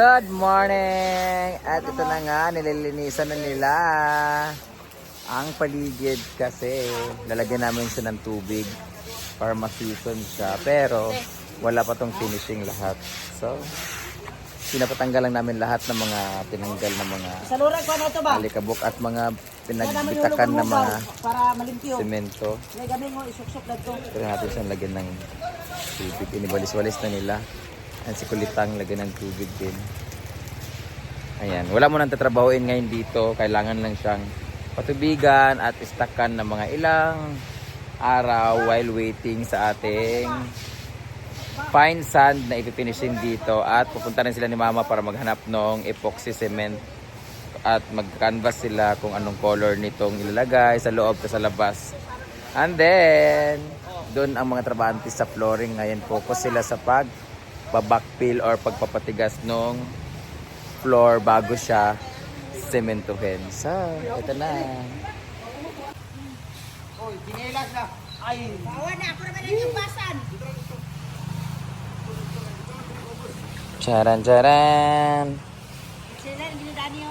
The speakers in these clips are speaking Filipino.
Good morning! At ito na nga, nililinisan na nila ang paligid kasi lalagyan namin siya ng tubig para ma-season siya. Pero wala pa tong finishing lahat. So, pinapatanggal lang namin lahat ng mga tinanggal na mga ba? alikabok at mga Kaya pinagbitakan na mga semento. Pero natin siyang lagyan ng tubig. Iniwalis-walis na nila. At si Kulitang lagyan ng tubig din. Ayan. Wala mo nang tatrabahoin ngayon dito. Kailangan lang siyang patubigan at istakan ng mga ilang araw while waiting sa ating fine sand na ipipinishin dito at pupunta rin sila ni mama para maghanap ng epoxy cement at mag-canvas sila kung anong color nitong ilalagay sa loob at sa labas. And then, doon ang mga trabahante sa flooring ngayon focus sila sa pag backfill or pagpapatigas ng floor bago siya sementuhin. So, ito na. Oy, tinilas na. Ay. Bawa na, ako naman yung basan. Charan, charan. Sila, hindi na niyo.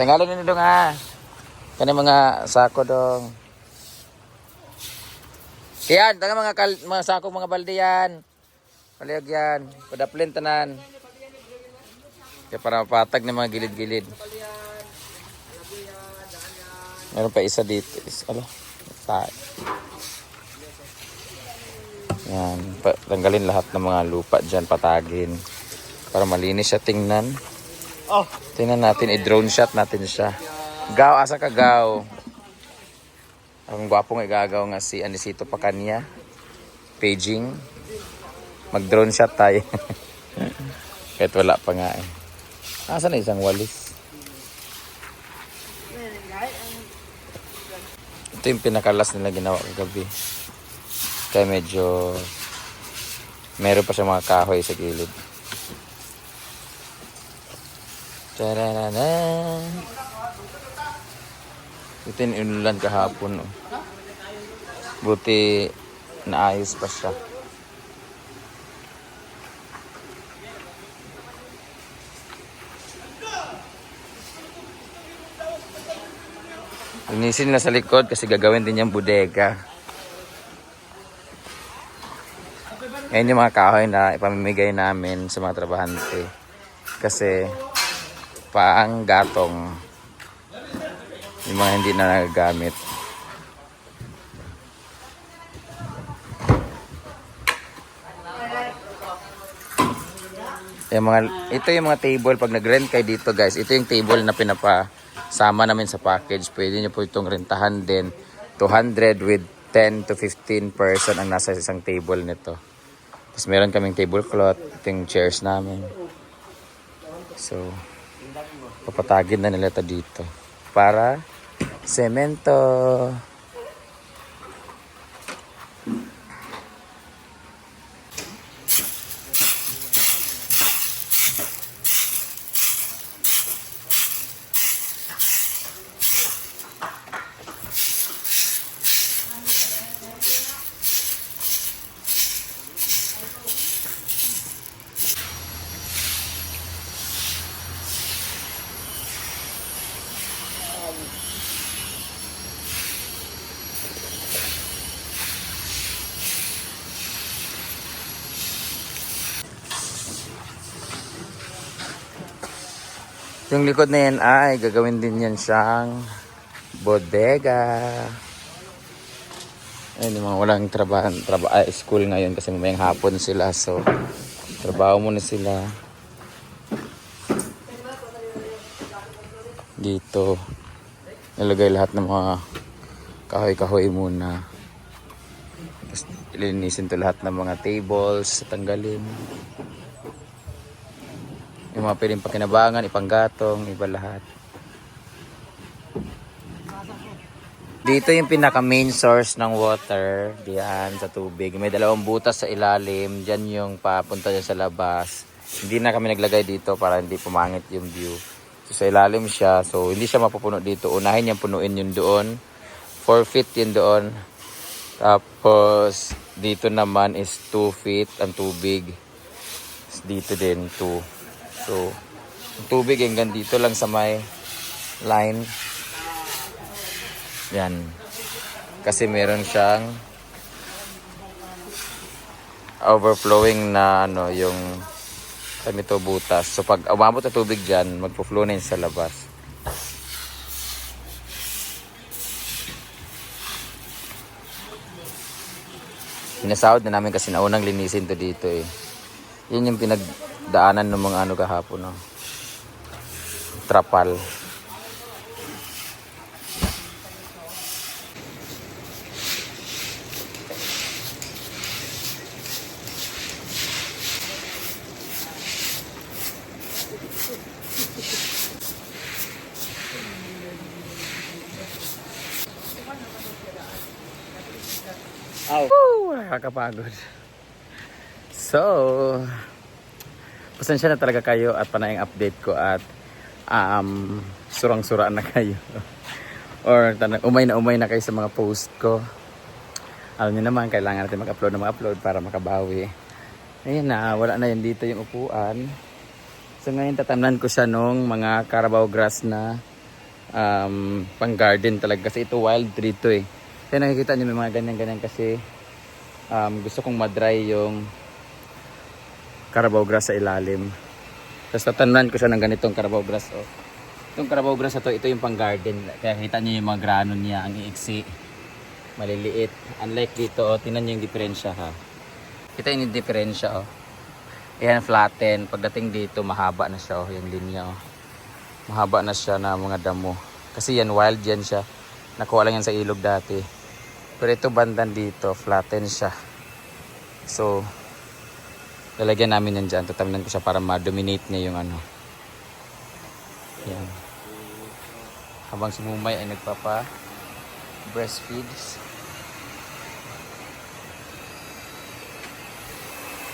Tinggalin nyo dong ha. Kani mga sako dong. Yan, tanga mga kal mga sako mga balde yan. Palihog yan. Padaplin tanan. Kaya para mapatag ng mga gilid-gilid. Meron pa isa dito. Is, alo, tayo. Yan, tanggalin lahat ng mga lupa dyan, patagin. Para malinis siya tingnan. Oh. Tingnan natin, i-drone shot natin siya. Gaw, asa ka gaw? Ang gwapong igagaw nga si Anisito pa kanya. Paging. Mag-drone shot tayo. Kahit wala pa nga eh. Asa na isang walis? Ito yung pinakalas nila ginawa kagabi. Kaya medyo meron pa siya mga kahoy sa gilid. Tararara. Ito yung inulan kahapon. Oh. Buti naayos pa siya. Linisin na sa likod kasi gagawin din yung bodega. Ngayon yung mga kahoy na ipamimigay namin sa mga trabahante. Kasi paang gatong yung mga hindi na nagagamit. Yung mga, ito yung mga table pag nag-rent kayo dito guys. Ito yung table na pinapasama namin sa package. Pwede nyo po itong rentahan din. 200 with 10 to 15 person ang nasa isang table nito. Tapos meron kaming tablecloth. Ito yung chairs namin. So, papatagin na nila ito dito. Para semento. Yung likod na yan ay gagawin din yan siyang bodega. Ayun mga walang trabaho, trabaho ay, school ngayon kasi mamayang hapon sila. So, trabaho muna sila. Dito. Nilagay lahat ng mga kahoy-kahoy muna. Tapos, ilinisin to lahat ng mga tables, tanggalin. Yung mga pwedeng pakinabangan, ipanggatong, iba lahat. Dito yung pinaka main source ng water, diyan sa tubig. May dalawang butas sa ilalim, diyan yung papunta dyan sa labas. Hindi na kami naglagay dito para hindi pumangit yung view. So, sa ilalim siya, so hindi siya mapupuno dito. Unahin niyang punuin yun doon. 4 feet yun doon. Tapos, dito naman is 2 feet ang tubig. Dito din 2. So, ang tubig hanggang dito lang sa may line. Yan. Kasi meron siyang overflowing na ano, yung kami to butas. So pag umabot na tubig dyan, magpo-flow na sa labas. Pinasahod na namin kasi naunang linisin to dito eh. Yun yung pinagdaanan ng mga ano kahapon. No? Trapal. Woo! Nakakapagod. So, pasensya na talaga kayo at panayang update ko at um, surang-suraan na kayo. Or umay na umay na kayo sa mga post ko. Alam niyo naman, kailangan natin mag-upload na mag-upload para makabawi. Ayun na, wala na yun dito yung upuan. So ngayon tatamnan ko siya nung mga Carabao grass na um, pang garden talaga kasi ito wild tree to eh. Kaya nakikita niyo may mga ganyan-ganyan kasi um, gusto kong madry yung Carabao grass sa ilalim. Tapos tatamnan ko siya ng ganitong Carabao grass. Oh. Itong Carabao grass na to, ito yung pang garden. Kaya kita niyo yung mga grano niya, ang iiksi. Maliliit. Unlike dito, oh, tingnan niyo yung diferensya ha. Kita yung diferensya oh. Ayan, flatten. Pagdating dito, mahaba na siya. Oh, yung linya. Oh. Mahaba na siya na mga damo. Kasi yan, wild yan siya. Nakuha lang yan sa ilog dati. Pero ito bandan dito, flatten siya. So, lalagyan namin yan dyan. Tataminan ko siya para ma-dominate niya yung ano. Yan. Habang si Mumay ay nagpapa breastfeeds.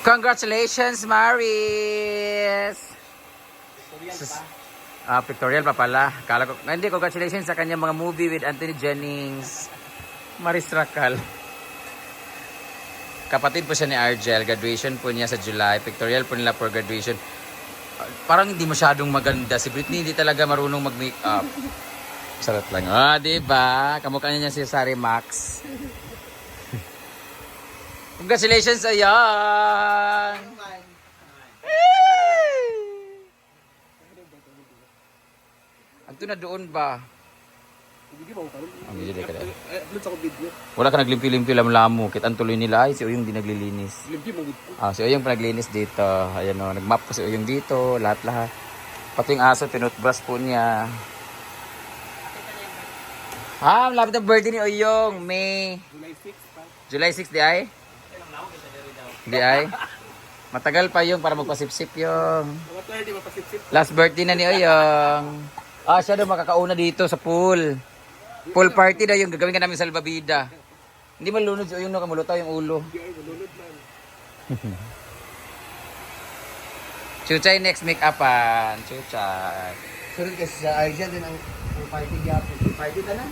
Congratulations, Maris! Sus- Ah, pictorial pa pala. Kala ko, hindi, congratulations sa kanyang mga movie with Anthony Jennings. Maris Racal. Kapatid po siya ni Argel. Graduation po niya sa July. Pictorial po nila for graduation. Parang hindi masyadong maganda. Si Britney hindi talaga marunong mag-makeup. Sarap lang. Ah, di ba? Kamukha niya si Sari Max. Congratulations sa yan! Anto na doon ba? Ang video ka dahil. Upload sa video. Wala ka naglimpyo-limpyo lam-lamo. Kit ang tuloy nila ay si Uyong di naglilinis. Limpyo mo dito. Ah, si Uyong panaglinis dito. Ayan o, nagmap po si Uyong dito. Lahat-lahat. Pati yung aso, tinutbrush po niya. Ah, malapit ang birthday ni Uyong. May July 6 pa. July 6 di ay? Di ay? Matagal pa yung para magpasipsip yung. Mga 30 mapasipsip. Last birthday na ni Oyong. Ah, siya daw makakauna dito sa pool. Pool party daw yung gagawin ka namin sa Albabida. Hindi malunod si Oyong no, kamulutaw yung ulo. Chuchay next make-upan. Chuchay. Sunod kasi sa Arja din ang party gap. Party na lang.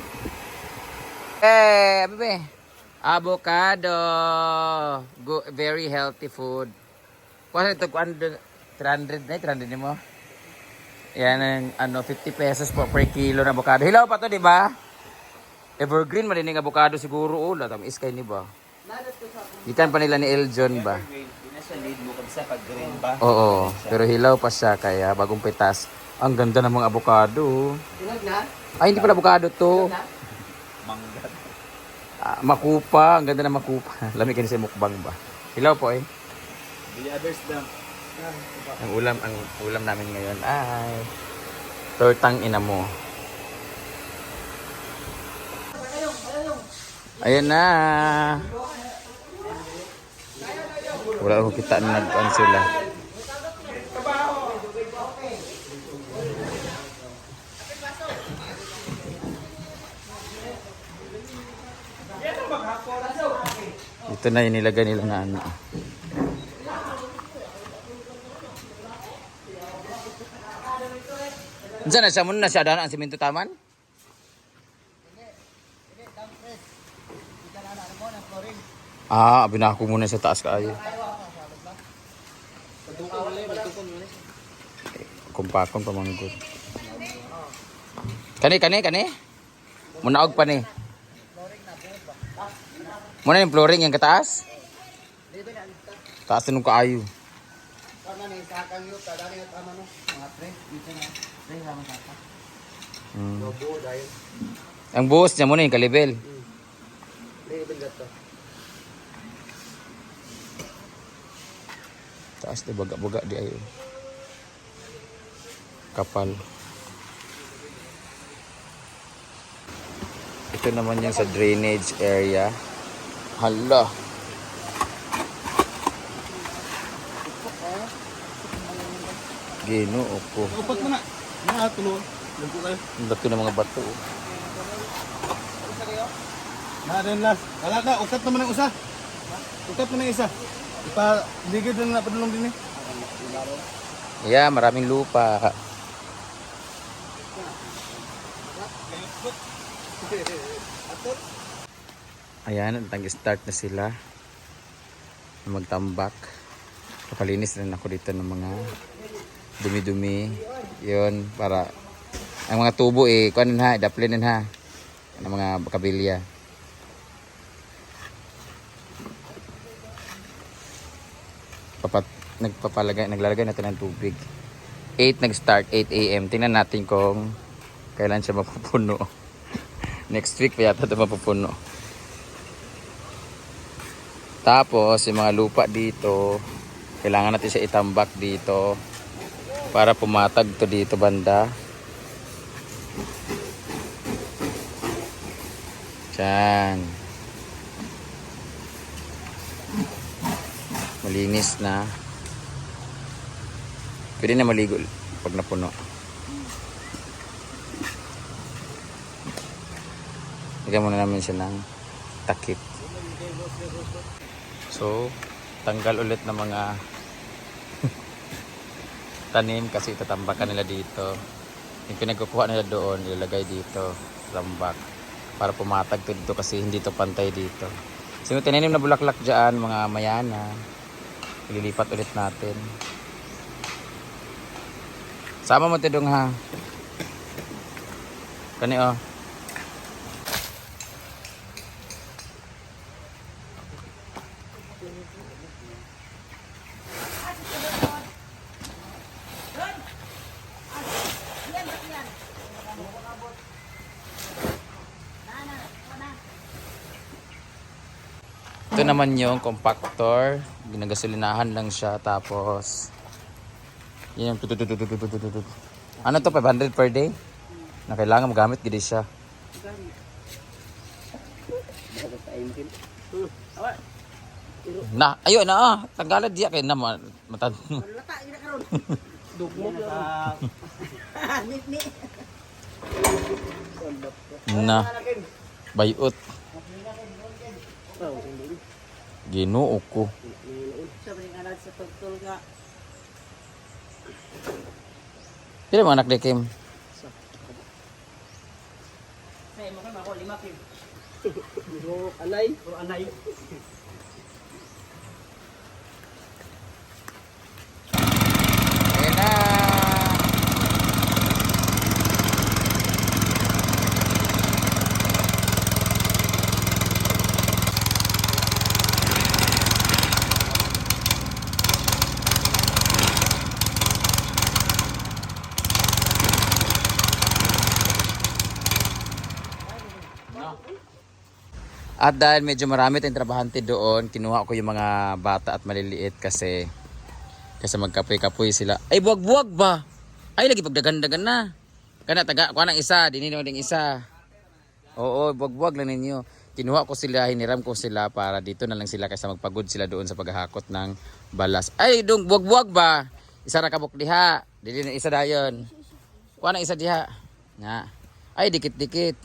Eh, bebe. Avocado. Go, very healthy food. Kuha ito, kuha 300 na, 300 ni mo. Yan ang ano, 50 pesos po per kilo na avocado. Hilaw pa to, di ba? Evergreen, malining avocado siguro. Oh, latam iskay ni ba? Gikan pa nila ni Eljon ba? Lead mo kasi pag green ba? Oo, pero hilaw pa siya kaya bagong pitas. Ang ganda ng mga avocado. Ilag na? Ay, hindi pala avocado to. Mangga. Ah, makupa, ang ganda ng makupa. Lamig kasi mukbang ba? Hilaw po eh. The others na. Ang ulam, ang ulam namin ngayon ay tortang ina mo. Ayan na. Wala akong kita na nag sila. Ito na yung nilagay nila na ano. Diyan na siya muna na siya daan ang simento taman? Ah, binako muna sa taas kaayo. Kumpakon pa manggod. Kani, kani, kani. Munaog pa ni. Muna yung flooring yung kataas? Taas nung kaayo. Hmm. Ang buhos niya muna yung kalibel. Kalibel gato. Taas di baga-baga di ayo. Kapal. Ito naman yung sa drainage area. Hala. Ginoo ko. Upat mo na. Mga tulo. Lugo kayo. Ang ng mga bato. oh. Na rin last. Wala na. Ukat naman ang usa. Ukat mo na isa. Ipa ligid na na padulong din eh. Yeah, maraming lupa. Ayan, nag-start na sila. Magtambak. Kapalinis rin ako dito ng mga dumi-dumi. Yun, para ang mga tubo eh, kuanin ha, daplinin ha. Ng mga kabilya. Nagpapalagay, naglalagay natin ng tubig. 8 nag-start, 8 a.m. Tingnan natin kung kailan siya mapupuno. Next week pa yata ito mapupuno. Tapos, yung mga lupa dito, kailangan natin siya itambak dito para pumatag to dito banda. Diyan. Malinis na. Pwede na maligo pag napuno. Lagyan muna namin siya ng takip. So, tanggal ulit ng mga tanim kasi tatambakan nila dito. Yung pinagkukuha nila doon, ilalagay dito, tambak. Para pumatag to dito kasi hindi to pantay dito. So, tinanim na bulaklak dyan, mga mayana, ililipat ulit natin. Sama mo tidong ha. Kani oh. Ito naman yung compactor. Ginagasolinahan lang siya. Tapos, yan yung Ano to 500 per day? Na kailangan magamit gid siya. Na, ayo na ah, tanggalan diya kay na matan. Dugmo na. Bayot. Ginoo ko. Sabi nga sa pagtulga. Pila mga anak ni Kim? Say mo kan ako lima kim. Anay. Anay. At dahil medyo marami tayong trabahante doon, kinuha ko yung mga bata at maliliit kasi kasi magkapoy-kapoy sila. Ay, buwag-buwag ba? Ay, lagi pagdagan-dagan na. Kana, taga, kuha ng isa, mo ding isa. Oo, buwag-buwag lang ninyo. Kinuha ko sila, hiniram ko sila para dito na lang sila kaysa magpagod sila doon sa paghahakot ng balas. Ay, dong, buwag-buwag ba? Isa ra kabuk diha. Dili na isa dayon. Kuha ng isa diha. Nga. Ay, dikit-dikit.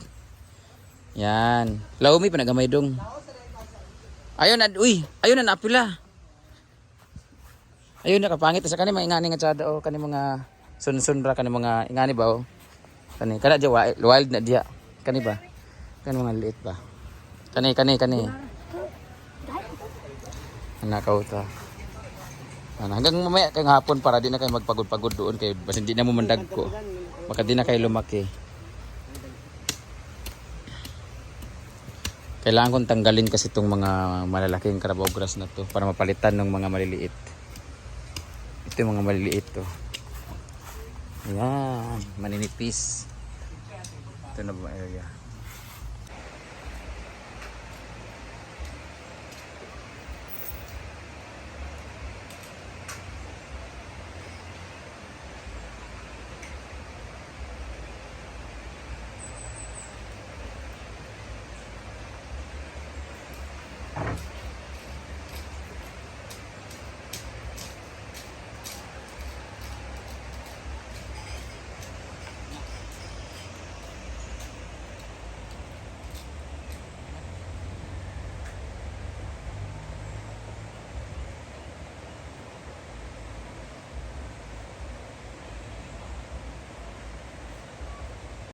Yan. Laumi pa nagamay dong. Ayun na, uy, ayun na napila. Ayun na kapangit sa kani mga ingani nga tsada o kani mga sunsun ra kani mga ingani ba o. Kani kana dia wild, na dia. Kani ba? Kani mga liit ba? Kani kani kani. Nakaw ta. Ano, hanggang mamaya kayong hapon para di na kayo magpagod-pagod doon kay basta hindi na mo mandag ko. Baka di na kayo lumaki. Kailangan kong tanggalin kasi itong mga malalaking Carabao grass na to para mapalitan ng mga maliliit. Ito yung mga maliliit to. Ayan, maninipis. Ito na ba area?